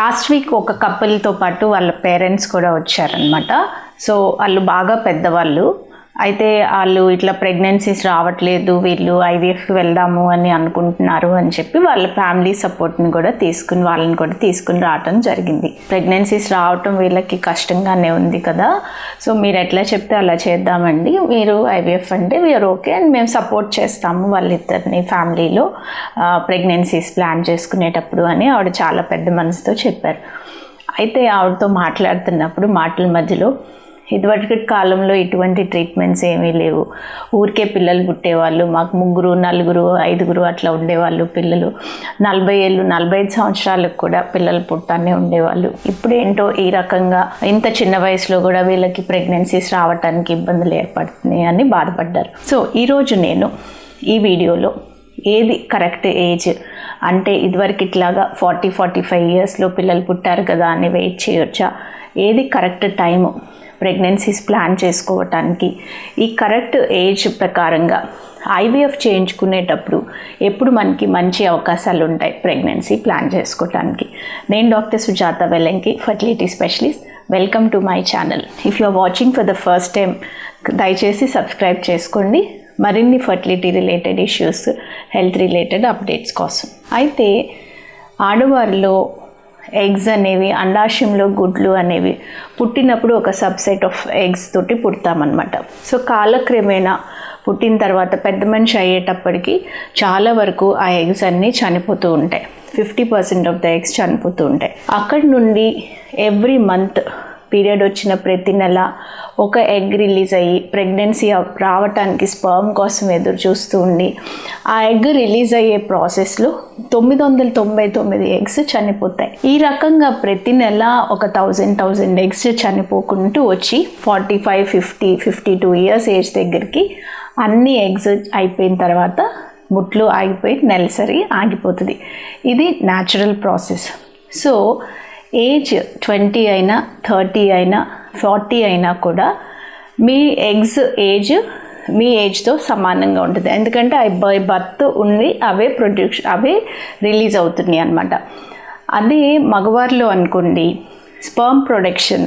Last week ఒక కపుల్తో పాటు వాళ్ళ పేరెంట్స్ కూడా వచ్చారనమాట సో వాళ్ళు బాగా పెద్దవాళ్ళు. అయితే వాళ్ళు ఇట్లా ప్రెగ్నెన్సీస్ రావట్లేదు వీళ్ళు ఐవీఎఫ్కి వెళ్దాము అని అనుకుంటున్నారు అని చెప్పి వాళ్ళ ఫ్యామిలీ సపోర్ట్ని కూడా తీసుకుని వాళ్ళని కూడా తీసుకుని రావటం జరిగింది. ప్రెగ్నెన్సీస్ రావటం వీళ్ళకి కష్టంగానే ఉంది కదా. సో మీరు ఎట్లా చెప్తే అలా చేద్దామండి. మీరు ఐవీఎఫ్ అంటే వీఆర్ ఓకే అండ్ మేము సపోర్ట్ చేస్తాము వాళ్ళిద్దరిని ఫ్యామిలీలో ప్రెగ్నెన్సీస్ ప్లాన్ చేసుకునేటప్పుడు అని ఆవిడ చాలా పెద్ద మనసుతో చెప్పారు. అయితే ఆవిడతో మాట్లాడుతున్నప్పుడు మాటల మధ్యలో ఇదివరకు కాలంలో ఇటువంటి ట్రీట్మెంట్స్ ఏమీ లేవు. ఊరికే పిల్లలు పుట్టేవాళ్ళు మాకు ముగ్గురు నలుగురు ఐదుగురు అట్లా ఉండేవాళ్ళు పిల్లలు. నలభై ఏళ్ళు నలభై ఐదు సంవత్సరాలకు కూడా పిల్లలు పుట్టానే ఉండేవాళ్ళు. ఇప్పుడు ఏంటో ఈ రకంగా ఇంత చిన్న వయసులో కూడా వీళ్ళకి ప్రెగ్నెన్సీస్ రావడానికి ఇబ్బందులు ఏర్పడుతున్నాయి అని బాధపడ్డారు. సో ఈరోజు నేను ఈ వీడియోలో ఏది కరెక్ట్ ఏజ్ అంటే ఇదివరకు ఇట్లాగా ఫార్టీ ఫార్టీ ఫైవ్ ఇయర్స్లో పిల్లలు పుట్టారు కదా అని వెయిట్ చేయొచ్చా? ఏది కరెక్ట్ టైము? ప్రెగ్నెన్సీస్ ప్లాన్ చేసుకోవటానికి. ఈ కరెక్ట్ ఏజ్ ప్రకారంగా ఐవీఎఫ్ చేయించుకునేటప్పుడు ఎప్పుడు మనకి మంచి అవకాశాలు ఉంటాయి ప్రెగ్నెన్సీ ప్లాన్ చేసుకోవటానికి. నేను doctor Sujatha Velanki fertility specialist. Welcome to my channel. If you are watching for the first time దయచేసి సబ్స్క్రైబ్ చేసుకోండి. మరిన్ని fertility related issues health related updates కోసం. అయితే ఆడవారిలో ఎగ్స్ అనేవి అండాశయంలో గుడ్లు అనేవి పుట్టినప్పుడు ఒక సబ్సెట్ ఆఫ్ ఎగ్స్ తోటి పుడతామన్నమాట. సో కాలక్రమేణా పుట్టిన తర్వాత పెద్ద మనిషి అయ్యేటప్పటికి చాలా వరకు ఆ ఎగ్స్ అన్నీ చనిపోతూ ఉంటాయి. Fifty percent of the eggs చనిపోతూ ఉంటాయి. అక్కడి నుండి ఎవ్రీ మంత్ పీరియడ్ వచ్చిన ప్రతి నెల ఒక ఎగ్ రిలీజ్ అయ్యి ప్రెగ్నెన్సీ రావటానికి స్పర్మ్ కోసం ఎదురు చూస్తూ ఉండి ఆ ఎగ్ రిలీజ్ అయ్యే ప్రాసెస్లో తొమ్మిది వందల తొంభై తొమ్మిది ఎగ్స్ చనిపోతాయి. ఈ రకంగా ప్రతి నెల ఒక థౌజండ్ థౌజండ్ ఎగ్స్ చనిపోకుంటూ వచ్చి forty five fifty fifty two years age దగ్గరికి అన్ని ఎగ్స్ అయిపోయిన తర్వాత బుట్లు ఆగిపోయి నెలసరి ఆగిపోతుంది. ఇది natural process. So age twenty అయినా థర్టీ అయినా ఫార్టీ అయినా కూడా మీ ఎగ్స్ ఏజ్ మీ ఏజ్తో సమానంగా ఉంటుంది. ఎందుకంటే అవి బై బర్త్ ఉంది అవే ప్రొడ్యూస్ అవే రిలీజ్ అవుతున్నాయి అనమాట అదే మగవారిలో అనుకోండి స్పర్మ్ ప్రొడక్షన్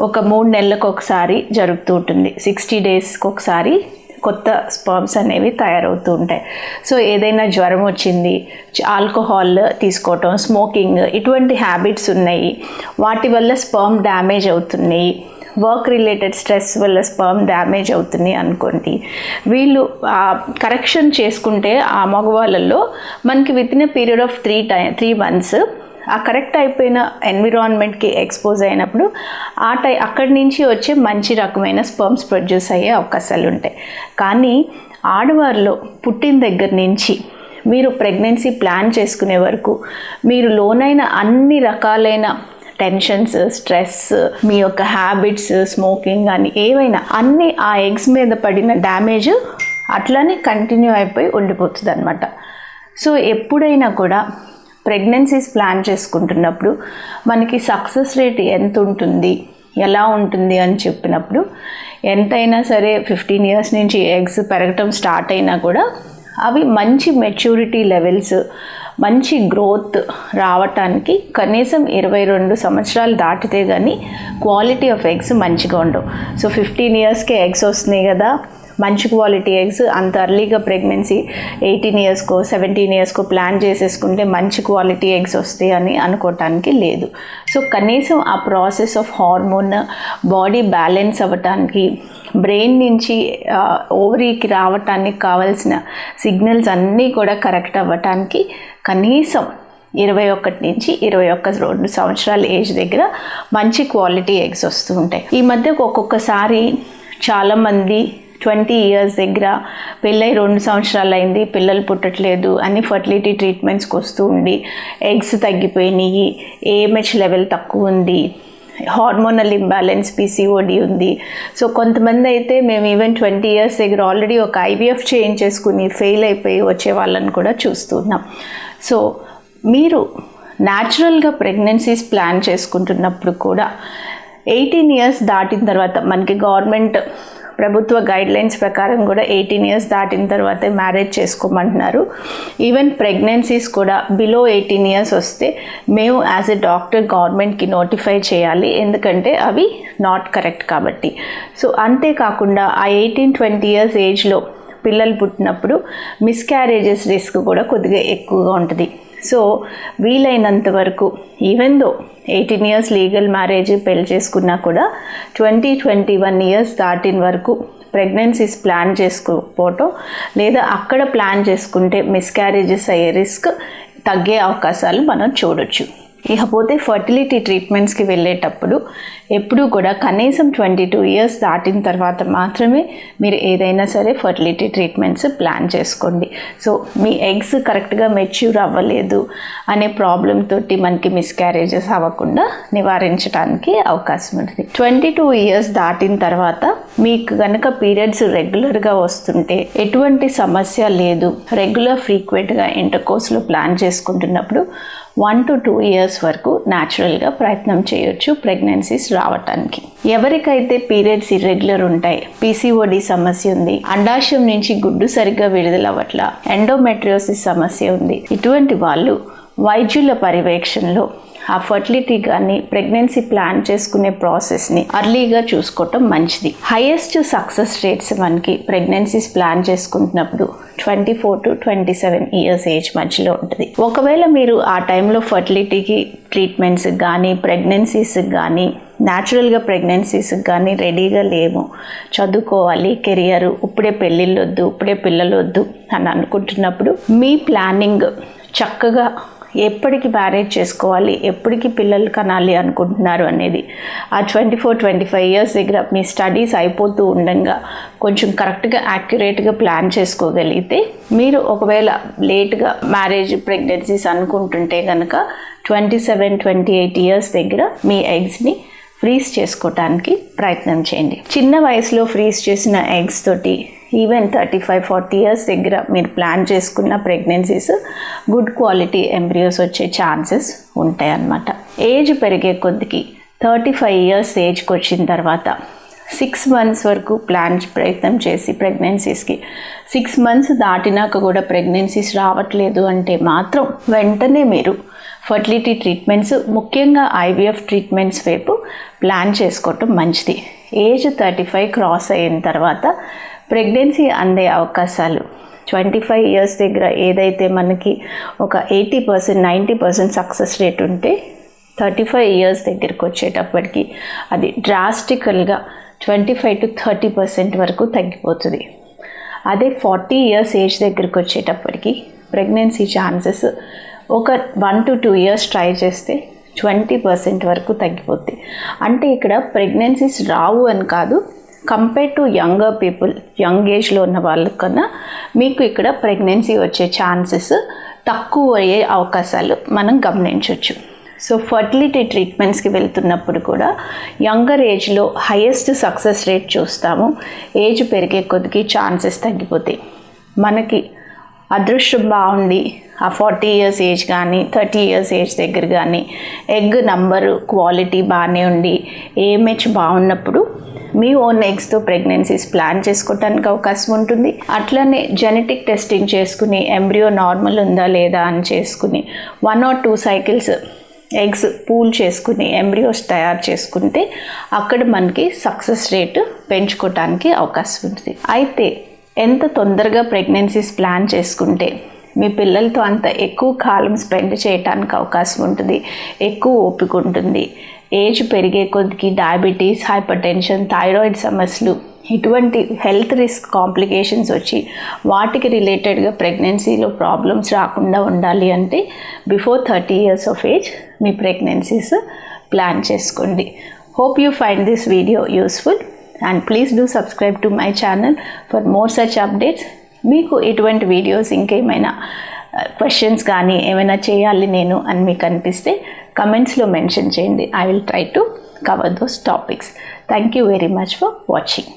ఒక మూడు నెలలకు ఒకసారి జరుగుతూ ఉంటుంది. సిక్స్టీ డేస్కి ఒకసారి కొత్త స్పర్మ్స్ అనేవి తయారవుతూ ఉంటాయి. సో ఏదైనా జ్వరం వచ్చింది ఆల్కహాల్ తీసుకోవటం స్మోకింగ్ ఇటువంటి హ్యాబిట్స్ ఉన్నాయి. వాటి వల్ల స్పర్మ్ డ్యామేజ్ అవుతున్నాయి. వర్క్ రిలేటెడ్ స్ట్రెస్ వల్ల స్పర్మ్ డ్యామేజ్ అవుతుంది అనుకోండి. వీళ్ళు కరెక్షన్ చేసుకుంటే ఆ మగవాళ్ళల్లో మనకి with in period of three to three months ఆ కరెక్ట్ అయిపోయిన ఎన్విరాన్మెంట్కి ఎక్స్పోజ్ అయినప్పుడు ఆ టై అక్కడి నుంచి వచ్చే మంచి రకమైన స్పర్మ్స్ ప్రొడ్యూస్ అయ్యే అవకాశాలు ఉంటాయి కానీ ఆడవారిలో పుట్టిన దగ్గర నుంచి మీరు ప్రెగ్నెన్సీ ప్లాన్ చేసుకునే వరకు మీరు లోనైన అన్ని రకాలైన టెన్షన్స్ స్ట్రెస్ మీ యొక్క హ్యాబిట్స్ స్మోకింగ్ కానీ ఏవైనా అన్నీ ఆ ఎగ్స్ మీద పడిన డ్యామేజ్ అట్లానే కంటిన్యూ అయిపోయి ఉండిపోతుంది అనమాట సో ఎప్పుడైనా కూడా ప్రెగ్నెన్సీస్ ప్లాన్ చేసుకుంటున్నప్పుడు మనకి సక్సెస్ రేట్ ఎంత ఉంటుంది ఎలా ఉంటుంది అని చెప్పినప్పుడు ఎంతైనా సరే ఫిఫ్టీన్ ఇయర్స్ నుంచి ఎగ్స్ పెరగటం స్టార్ట్ అయినా కూడా అవి మంచి మెచ్యూరిటీ లెవెల్స్ మంచి గ్రోత్ రావటానికి కనీసం ఇరవై రెండు సంవత్సరాలు దాటితే కానీ క్వాలిటీ ఆఫ్ ఎగ్స్ మంచిగా ఉండవు. సో ఫిఫ్టీన్ ఇయర్స్కే ఎగ్స్ వస్తున్నాయి కదా. మంచి క్వాలిటీ ఎగ్స్ అంత అర్లీగా ప్రెగ్నెన్సీ ఎయిటీన్ ఇయర్స్కో సెవెంటీన్ ఇయర్స్కో ప్లాన్ చేసేసుకుంటే మంచి క్వాలిటీ ఎగ్స్ వస్తాయి అని అనుకోవటానికి లేదు. సో కనీసం ఆ process of hormone body balance అవ్వటానికి బ్రెయిన్ నుంచి ఓవరీకి రావటానికి కావాల్సిన సిగ్నల్స్ అన్నీ కూడా కరెక్ట్ అవ్వటానికి కనీసం ఇరవై ఒకటి నుంచి ఇరవై ఒక్క రెండు సంవత్సరాల ఏజ్ దగ్గర మంచి క్వాలిటీ ఎగ్స్ వస్తూ ఉంటాయి. ఈ మధ్య ఒక్కొక్కసారి చాలామంది ట్వంటీ ఇయర్స్ దగ్గర పెళ్ళై రెండు సంవత్సరాలు అయింది పిల్లలు పుట్టట్లేదు అని ఫర్టిలిటీ ట్రీట్మెంట్స్కి వస్తూ ఉండి ఎగ్స్ తగ్గిపోయినాయి ఏఎంహెచ్ లెవెల్ తక్కువ ఉంది హార్మోనల్ ఇంబ్యాలెన్స్ పీసీఓడి ఉంది. సో కొంతమంది అయితే మేము ఈవెన్ ట్వంటీ ఇయర్స్ దగ్గర ఆల్రెడీ ఒక ఐవీఎఫ్ చేయించేసుకుని ఫెయిల్ అయిపోయి వచ్చే వాళ్ళని కూడా చూస్తున్నాం. సో మీరు న్యాచురల్గా ప్రెగ్నెన్సీస్ ప్లాన్ చేసుకుంటున్నప్పుడు కూడా ఎయిటీన్ ఇయర్స్ దాటిన తర్వాత మనకి గవర్నమెంట్ ప్రభుత్వ గైడ్ లైన్స్ ప్రకారం కూడా ఎయిటీన్ ఇయర్స్ దాటిన తర్వాతే మ్యారేజ్ చేసుకోమంటున్నారు. ఈవెన్ ప్రెగ్నెన్సీస్ కూడా బిలో ఎయిటీన్ ఇయర్స్ వస్తే మేము యాజ్ ఎ డాక్టర్ గవర్నమెంట్కి నోటిఫై చేయాలి. ఎందుకంటే అవి నాట్ కరెక్ట్ కాబట్టి. సో అంతేకాకుండా ఆ ఎయిటీన్ ట్వంటీ ఇయర్స్ ఏజ్లో పిల్లలు పుట్టినప్పుడు మిస్క్యారేజెస్ రిస్క్ కూడా కొద్దిగా ఎక్కువగా ఉంటుంది. సో వీలైనంత వరకు even though eighteen years legal marriage పెళ్ళి చేసుకున్నా కూడా ట్వంటీ ట్వంటీ వన్ ఇయర్స్ దాటిన వరకు ప్రెగ్నెన్సీస్ ప్లాన్ చేసుకోకపోవటం లేదా అక్కడ ప్లాన్ చేసుకుంటే మిస్క్యారేజెస్ అయ్యే రిస్క్ తగ్గే అవకాశాలు మనం చూడొచ్చు. ఇకపోతే ఫర్టిలిటీ ట్రీట్మెంట్స్కి వెళ్ళేటప్పుడు ఎప్పుడూ కూడా కనీసం ట్వంటీ టూ ఇయర్స్ దాటిన తర్వాత మాత్రమే మీరు ఏదైనా సరే ఫర్టిలిటీ ట్రీట్మెంట్స్ ప్లాన్ చేసుకోండి. సో మీ ఎగ్స్ కరెక్ట్గా మెచ్యూర్ అవ్వలేదు అనే ప్రాబ్లం తోటి మనకి మిస్క్యారేజెస్ అవ్వకుండా నివారించడానికి అవకాశం ఉంటుంది. ట్వంటీ టూ ఇయర్స్ దాటిన తర్వాత మీకు కనుక పీరియడ్స్ రెగ్యులర్గా వస్తుంటే ఎటువంటి సమస్య లేదు. రెగ్యులర్ ఫ్రీక్వెంట్గా ఇంటర్ కోర్స్లో ప్లాన్ చేసుకుంటున్నప్పుడు వన్ టు టూ ఇయర్స్ వరకు న్యాచురల్గా ప్రయత్నం చేయొచ్చు ప్రెగ్నెన్సీస్ రావటానికి. ఎవరికైతే పీరియడ్స్ ఇర్రెగ్యులర్ ఉంటాయి పీసీఓడి సమస్య ఉంది అండాశయం నుంచి గుడ్డు సరిగ్గా విడుదలవ్వట్ల ఎండోమెట్రియోసిస్ సమస్య ఉంది ఇటువంటి వాళ్ళు వైద్యుల పర్యవేక్షణలో ఆ ఫర్టిలిటీ కానీ ప్రెగ్నెన్సీ ప్లాన్ చేసుకునే ప్రాసెస్ని అర్లీగా చూసుకోవటం మంచిది. హైయెస్ట్ సక్సెస్ రేట్స్ మనకి ప్రెగ్నెన్సీస్ ప్లాన్ చేసుకుంటున్నప్పుడు twenty four to twenty seven years age మధ్యలో ఉంటుంది. ఒకవేళ మీరు ఆ టైంలో ఫర్టిలిటీకి ట్రీట్మెంట్స్ కానీ ప్రెగ్నెన్సీస్కి కానీ న్యాచురల్గా ప్రెగ్నెన్సీస్కి కానీ రెడీగా లేము చదువుకోవాలి కెరియర్ ఇప్పుడే పెళ్ళిళ్ళొద్దు ఇప్పుడే పిల్లలు వద్దు అని అనుకుంటున్నప్పుడు మీ ప్లానింగ్ చక్కగా ఎప్పటికి మ్యారేజ్ చేసుకోవాలి ఎప్పటికి పిల్లలు కనాలి అనుకుంటున్నారు అనేది. ఆ twenty four twenty five years దగ్గర మీ స్టడీస్ అయిపోతూ ఉండగా కొంచెం కరెక్ట్గా యాక్యురేట్గా ప్లాన్ చేసుకోగలిగితే మీరు ఒకవేళ లేట్గా మ్యారేజ్ ప్రెగ్నెన్సీస్ అనుకుంటుంటే కనుక twenty seven twenty eight years దగ్గర మీ ఎగ్స్ని ఫ్రీజ్ చేసుకోవటానికి ప్రయత్నం చేయండి. చిన్న వయసులో ఫ్రీజ్ చేసిన ఎగ్స్ తోటి even thirty five forty years దగ్గర మీరు ప్లాన్ చేసుకున్న ప్రెగ్నెన్సీస్ గుడ్ క్వాలిటీ ఎంబ్రియోస్ వచ్చే ఛాన్సెస్ ఉంటాయి అన్నమాట ఏజ్ పెరిగే కొద్దికి థర్టీ ఫైవ్ ఇయర్స్ ఏజ్కి వచ్చిన తర్వాత సిక్స్ మంత్స్ వరకు ప్లాన్ ప్రయత్నం చేసి ప్రెగ్నెన్సీస్కి సిక్స్ మంత్స్ దాటినాక కూడా ప్రెగ్నెన్సీస్ రావట్లేదు అంటే మాత్రం వెంటనే మీరు ఫర్టిలిటీ ట్రీట్మెంట్స్ ముఖ్యంగా ఐవీఎఫ్ ట్రీట్మెంట్స్ వైపు ప్లాన్ చేసుకోవటం మంచిది. ఏజ్ థర్టీ ఫైవ్ క్రాస్ అయిన తర్వాత ప్రెగ్నెన్సీ అందే అవకాశాలు. ట్వంటీ ఫైవ్ ఇయర్స్ దగ్గర ఏదైతే మనకి ఒక eighty percent ninety percent success rate ఉంటే థర్టీ ఫైవ్ ఇయర్స్ దగ్గరికి వచ్చేటప్పటికి అది డ్రాస్టికల్గా twenty five to thirty percent వరకు తగ్గిపోతుంది. అదే ఫార్టీ ఇయర్స్ ఏజ్ దగ్గరికి వచ్చేటప్పటికి ప్రెగ్నెన్సీ ఛాన్సెస్ ఒక one to two years try చేస్తే ట్వంటీ పర్సెంట్ వరకు తగ్గిపోద్ది. అంటే ఇక్కడ ప్రెగ్నెన్సీస్ రావు అని కాదు compare to younger people young ఏజ్లో ఉన్న వాళ్ళకన్నా మీకు ఇక్కడ ప్రెగ్నెన్సీ వచ్చే ఛాన్సెస్ తక్కువ అయ్యే అవకాశాలు మనం గమనించవచ్చు సో ఫర్టిలిటీ ట్రీట్మెంట్స్కి వెళ్తున్నప్పుడు కూడా యంగర్ ఏజ్లో హయెస్ట్ సక్సెస్ రేట్ చూస్తాము. ఏజ్ పెరిగే కొద్దికి ఛాన్సెస్ తగ్గిపోతాయి. మనకి అదృష్టం బాగుండి ఆ ఫార్టీ ఇయర్స్ ఏజ్ కానీ థర్టీ ఇయర్స్ ఏజ్ దగ్గర కానీ ఎగ్ నంబరు క్వాలిటీ బాగానే ఉండి ఏఎంహెచ్ బాగున్నప్పుడు మీ ఓన్ ఎగ్స్తో ప్రెగ్నెన్సీస్ ప్లాన్ చేసుకోవటానికి అవకాశం ఉంటుంది. అట్లనే జెనెటిక్ టెస్టింగ్ చేసుకుని ఎంబ్రియో నార్మల్ ఉందా లేదా అని చేసుకుని one or two cycles eggs pool చేసుకుని ఎంబ్రియోస్ తయారు చేసుకుంటే అక్కడ మనకి సక్సెస్ రేటు పెంచుకోవటానికి అవకాశం ఉంటుంది. అయితే ఎంత తొందరగా ప్రెగ్నెన్సీస్ ప్లాన్ చేసుకుంటే మీ పిల్లలతో అంత ఎక్కువ కాలం స్పెండ్ చేయడానికి అవకాశం ఉంటుంది. ఎక్కువ ఓపిక ఉంటుంది. ఏజ్ పెరిగే కొద్దికి డయాబెటీస్ హైపర్ టెన్షన్ థైరాయిడ్ సమస్యలు ఇటువంటి హెల్త్ రిస్క్ కాంప్లికేషన్స్ వచ్చి వాటికి రిలేటెడ్గా ప్రెగ్నెన్సీలో ప్రాబ్లమ్స్ రాకుండా ఉండాలి అంటే before thirty years of age me pregnancies plan చేసుకోండి. Hope you find this video useful and please do subscribe to my channel for more such updates మీకు ఇటువంటి వీడియోస్ ఇంకేమైనా uh, క్వశ్చన్స్ కానీ ఏమైనా చేయాలి నేను అని మీకు అనిపిస్తే కమెంట్స్లో మెన్షన్ చేయండి. I will try to cover those topics thank you very much for watching